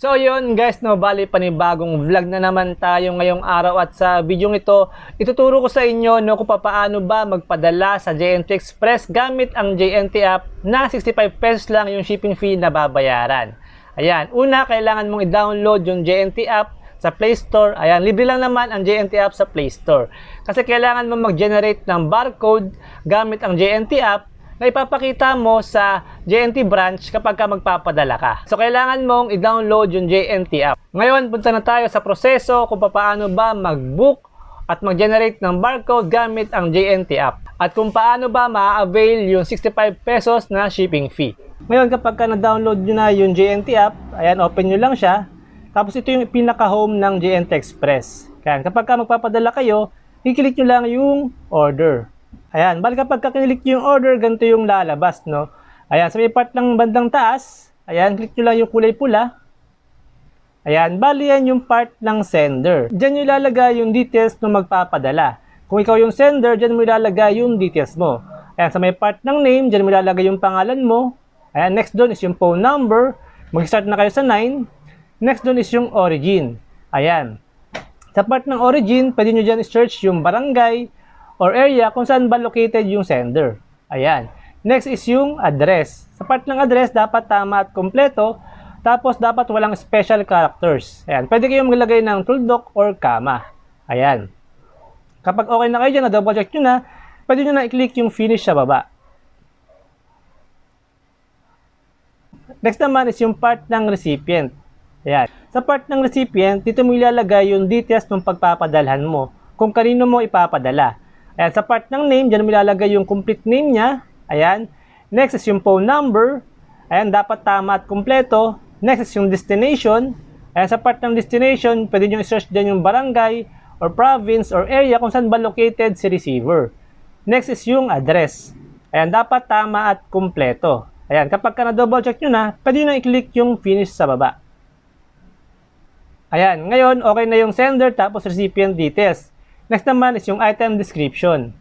So yun guys, no, bali panibagong vlog na naman tayo ngayong araw at sa video ito, ituturo ko sa inyo no, kung paano ba magpadala sa JNT Express gamit ang JNT app na 65 pesos lang yung shipping fee na babayaran. Ayan, una kailangan mong i-download yung JNT app sa Play Store. Ayan, libre lang naman ang JNT app sa Play Store. Kasi kailangan mo mag-generate ng barcode gamit ang JNT app na ipapakita mo sa JNT branch kapag ka magpapadala ka. So, kailangan mong i-download yung JNT app. Ngayon, punta na tayo sa proseso kung paano ba mag-book at mag-generate ng barcode gamit ang JNT app. At kung paano ba ma-avail yung 65 pesos na shipping fee. Ngayon, kapag ka na-download nyo na yung JNT app, ayan, open nyo lang siya. Tapos ito yung pinaka-home ng JNT Express. Kaya kapag ka magpapadala kayo, i-click nyo lang yung order. Ayan, bali kapag kakinilik nyo yung order, ganito yung lalabas, no? Ayan, sa may part ng bandang taas, ayan, click nyo lang yung kulay pula. Ayan, bali yan yung part ng sender. Diyan nyo ilalagay yung details ng magpapadala. Kung ikaw yung sender, diyan mo ilalagay yung details mo. Ayan, sa may part ng name, diyan mo ilalagay yung pangalan mo. Ayan, next doon is yung phone number. Mag-start na kayo sa 9. Next doon is yung origin. Ayan. Sa part ng origin, pwede nyo dyan i-search yung barangay, or area kung saan ba located yung sender. Ayan. Next is yung address. Sa part ng address, dapat tama at kompleto. Tapos, dapat walang special characters. Ayan. Pwede kayong maglagay ng tuldok or kama. Ayan. Kapag okay na kayo dyan, na-double check nyo na, pwede nyo na i-click yung finish sa baba. Next naman is yung part ng recipient. Ayan. Sa part ng recipient, dito mo ilalagay yung details ng pagpapadalhan mo kung kanino mo ipapadala. Ayan, sa part ng name, dyan mo yung complete name niya. Ayan. Next is yung phone number. Ayan, dapat tama at kumpleto. Next is yung destination. Ayan, sa part ng destination, pwede nyo i-search dyan yung barangay or province or area kung saan ba located si receiver. Next is yung address. Ayan, dapat tama at kumpleto. Ayan, kapag ka na-double check nyo na, pwede nyo i-click yung finish sa baba. Ayan, ngayon okay na yung sender tapos recipient details. Next naman is yung item description.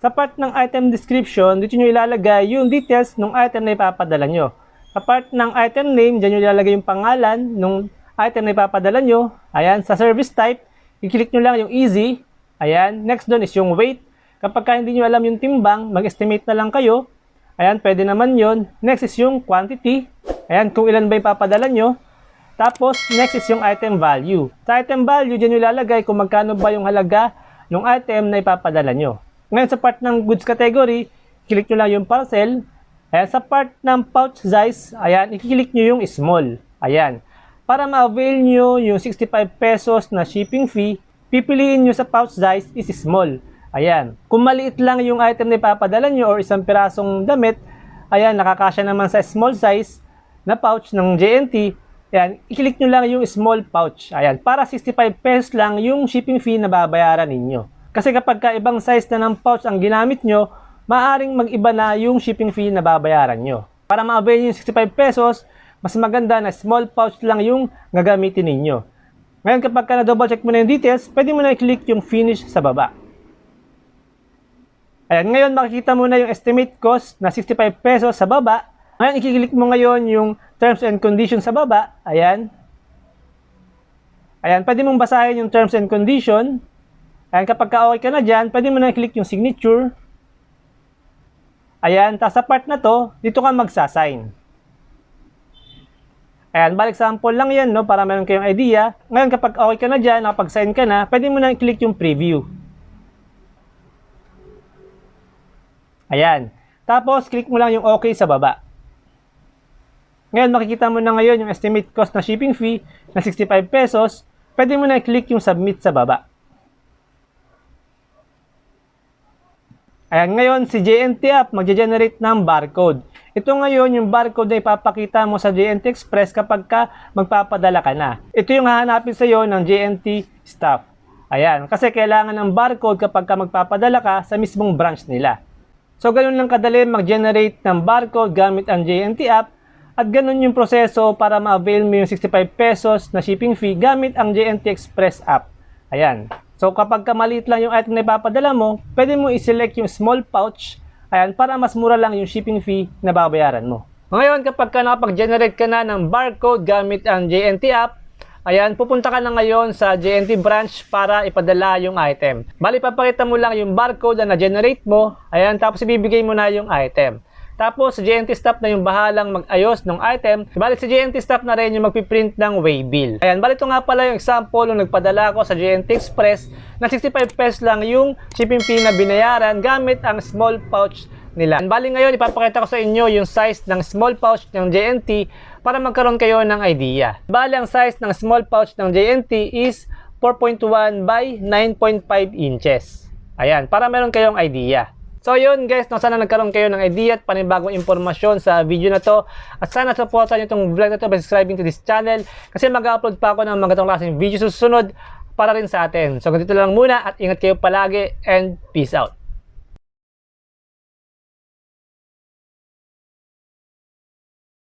Sa part ng item description, dito nyo ilalagay yung details ng item na ipapadala nyo. Sa part ng item name, dyan nyo ilalagay yung pangalan ng item na ipapadala nyo. Ayan, sa service type, i-click nyo lang yung easy. Ayan, next doon is yung weight. Kapag ka hindi nyo alam yung timbang, mag-estimate na lang kayo. Ayan, pwede naman yon. Next is yung quantity. Ayan, kung ilan ba ipapadala nyo. Tapos, next is yung item value. Sa item value, dyan nyo ilalagay kung magkano ba yung halaga ng item na ipapadala nyo. Ngayon, sa part ng goods category, click nyo lang yung parcel. Ayan, sa part ng pouch size, ayan, i-click nyo yung small. Ayan. Para ma-avail nyo yung 65 pesos na shipping fee, pipiliin nyo sa pouch size is small. Ayan. Kung maliit lang yung item na ipapadala nyo or isang pirasong damit, ayan, nakakasya naman sa small size na pouch ng JNT, Ayan, i-click nyo lang yung small pouch. Ayan, para 65 pesos lang yung shipping fee na babayaran ninyo. Kasi kapag ka ibang size na ng pouch ang ginamit nyo, maaring mag-iba na yung shipping fee na babayaran nyo. Para ma-avail yung 65 pesos, mas maganda na small pouch lang yung gagamitin ninyo. Ngayon kapag ka na-double check mo na yung details, pwede mo na i-click yung finish sa baba. Ayan, ngayon makikita mo na yung estimate cost na 65 pesos sa baba. Ngayon, i-click mo ngayon yung terms and conditions sa baba. Ayan. Ayan, pwede mong basahin yung terms and condition. Ayan, kapag ka-okay ka na dyan, pwede mo na click yung signature. Ayan, tapos sa part na to, dito ka magsasign. Ayan, balik sample lang yan, no, para meron kayong idea. Ngayon, kapag okay ka na dyan, nakapag-sign ka na, pwede mo na i-click yung preview. Ayan. Tapos, click mo lang yung okay sa baba. Ngayon, makikita mo na ngayon yung estimate cost na shipping fee na 65 pesos. Pwede mo na i-click yung submit sa baba. Ayan, ngayon si JNT app magge-generate ng barcode. Ito ngayon yung barcode na ipapakita mo sa JNT Express kapag ka magpapadala ka na. Ito yung hahanapin sa iyo ng JNT staff. Ayan, kasi kailangan ng barcode kapag ka magpapadala ka sa mismong branch nila. So, ganun lang kadali mag-generate ng barcode gamit ang JNT app at ganun yung proseso para ma-avail mo yung 65 pesos na shipping fee gamit ang JNT Express app. Ayan. So kapag maliit lang yung item na ipapadala mo, pwede mo i-select yung small pouch ayan, para mas mura lang yung shipping fee na babayaran mo. Ngayon, kapag ka nakapag-generate ka na ng barcode gamit ang JNT app, ayan, pupunta ka na ngayon sa JNT branch para ipadala yung item. Bali, papakita mo lang yung barcode na na-generate mo, ayan, tapos ibibigay mo na yung item. Tapos, sa JNT staff na yung bahalang mag-ayos ng item. Bali, sa JNT staff na rin yung magpiprint ng waybill. Ayan, bali ito nga pala yung example nung nagpadala ko sa JNT Express na 65 pesos lang yung shipping fee na binayaran gamit ang small pouch nila. Bali ngayon, ipapakita ko sa inyo yung size ng small pouch ng JNT para magkaroon kayo ng idea. Bali, ang size ng small pouch ng JNT is 4.1 by 9.5 inches. Ayan, para meron kayong idea. So yun guys, no, sana nagkaroon kayo ng idea at panibagong impormasyon sa video na to. At sana supportan nyo itong vlog na to by subscribing to this channel kasi mag-upload pa ako ng mga klaseng video susunod para rin sa atin. So ganito lang muna at ingat kayo palagi and peace out.